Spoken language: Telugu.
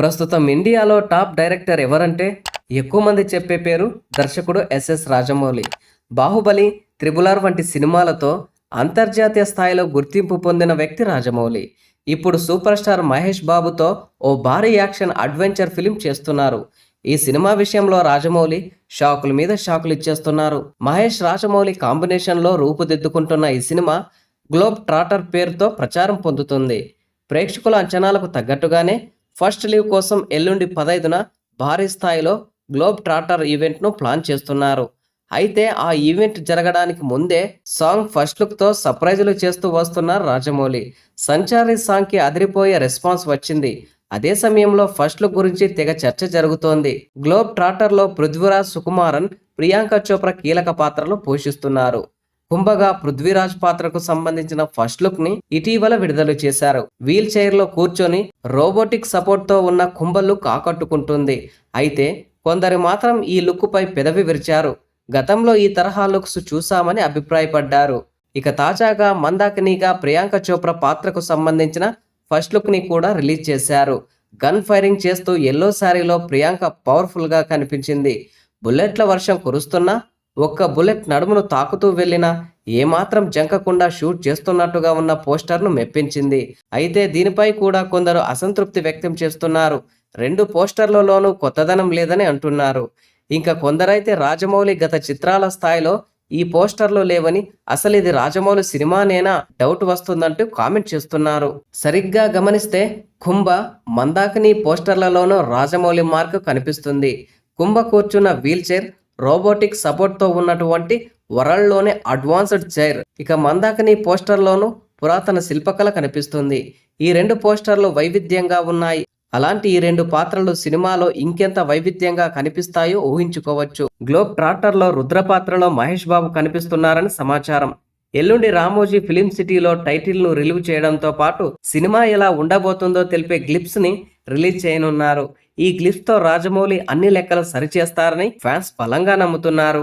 ప్రస్తుతం ఇండియాలో టాప్ డైరెక్టర్ ఎవరంటే ఎక్కువ మంది చెప్పే పేరు దర్శకుడు ఎస్ఎస్ రాజమౌళి. బాహుబలి త్రిబులార్ వంటి సినిమాలతో అంతర్జాతీయ స్థాయిలో గుర్తింపు పొందిన వ్యక్తి రాజమౌళి. ఇప్పుడు సూపర్ స్టార్ మహేష్ బాబుతో ఓ భారీ యాక్షన్ అడ్వెంచర్ ఫిలిం చేస్తున్నారు. ఈ సినిమా విషయంలో రాజమౌళి షాకుల మీద షాకులు ఇచ్చేస్తున్నారు. మహేష్ రాజమౌళి కాంబినేషన్లో రూపుదిద్దుకుంటున్న ఈ సినిమా గ్లోబ్ ట్రాటర్ పేరుతో ప్రచారం పొందుతుంది. ప్రేక్షకుల అంచనాలకు తగ్గట్టుగానే ఫస్ట్ లీవ్ కోసం ఎల్లుండి పదైదున భారీ స్థాయిలో గ్లోబ్ ట్రాటర్ ఈవెంట్ను ప్లాన్ చేస్తున్నారు. అయితే ఆ ఈవెంట్ జరగడానికి ముందే సాంగ్ ఫస్ట్ లుక్తో సర్ప్రైజులు చేస్తూ వస్తున్నారు రాజమౌళి. సంచారి సాంగ్కి అదిరిపోయే రెస్పాన్స్ వచ్చింది. అదే సమయంలో ఫస్ట్ లుక్ గురించి తెగ చర్చ జరుగుతోంది. గ్లోబ్ ట్రాటర్లో పృథ్వీరాజ్ సుకుమారన్ ప్రియాంక చోప్రా కీలక పాత్రలు పోషిస్తున్నారు. కుంభగా పృథ్వీరాజ్ పాత్రకు సంబంధించిన ఫస్ట్ లుక్ని ఇటీవల విడుదల చేశారు. వీల్ చైర్లో కూర్చొని రోబోటిక్ సపోర్ట్తో ఉన్న కుంభ లుక్ ఆకట్టుకుంటుంది. అయితే కొందరు మాత్రం ఈ లుక్ పై పెదవి విరిచారు. గతంలో ఈ తరహా లుక్స్ చూశామని అభిప్రాయపడ్డారు. ఇక తాజాగా మందాకినీగా ప్రియాంక చోప్రా పాత్రకు సంబంధించిన ఫస్ట్ లుక్ని కూడా రిలీజ్ చేశారు. గన్ ఫైరింగ్ చేస్తూ ఎల్లో శారీలో ప్రియాంక పవర్ఫుల్గా కనిపించింది. బుల్లెట్ల వర్షం కురుస్తున్నా ఒక్క బుల్లెట్ నడుమును తాకుతూ వెళ్ళినా ఏమాత్రం జంకకుండా షూట్ చేస్తున్నట్టుగా ఉన్న పోస్టర్ను మెప్పించింది. అయితే దీనిపై కూడా కొందరు అసంతృప్తి వ్యక్తం చేస్తున్నారు. రెండు పోస్టర్లలోనూ కొత్తదనం లేదని అంటున్నారు. ఇంకా కొందరైతే రాజమౌళి గత చిత్రాల స్థాయిలో ఈ పోస్టర్లు లేవని అసలు ఇది రాజమౌళి సినిమానేనా డౌట్ వస్తుందంటూ కామెంట్ చేస్తున్నారు. సరిగ్గా గమనిస్తే కుంభ మందాకిని పోస్టర్లలోనూ రాజమౌళి మార్క్ కనిపిస్తుంది. కుంభ కూర్చున్న వీల్చైర్ రోబోటిక్ సపోర్ట్తో ఉన్నటువంటి వరల్డ్లోనే అడ్వాన్స్డ్ చైర్. ఇక మందాకిని పోస్టర్లోనూ పురాతన శిల్పకళ కనిపిస్తుంది. ఈ రెండు పోస్టర్లు వైవిధ్యంగా ఉన్నాయి. అలాంటి ఈ రెండు పాత్రలు సినిమాలో ఇంకెంత వైవిధ్యంగా కనిపిస్తాయో ఊహించుకోవచ్చు. గ్లోబ్ ట్రాక్టర్లో రుద్ర పాత్రలో మహేష్ బాబు కనిపిస్తున్నారని సమాచారం. ఎల్లుండి రామోజీ ఫిలిం సిటీలో టైటిల్ను రిలీవ్ చేయడంతో పాటు సినిమా ఎలా ఉండబోతుందో తెలిపే గ్లిప్స్ని రిలీజ్ చేయనున్నారు. ఈ గ్లిప్స్తో రాజమౌళి అన్ని లెక్కలు సరిచేస్తారని ఫ్యాన్స్ బలంగా నమ్ముతున్నారు.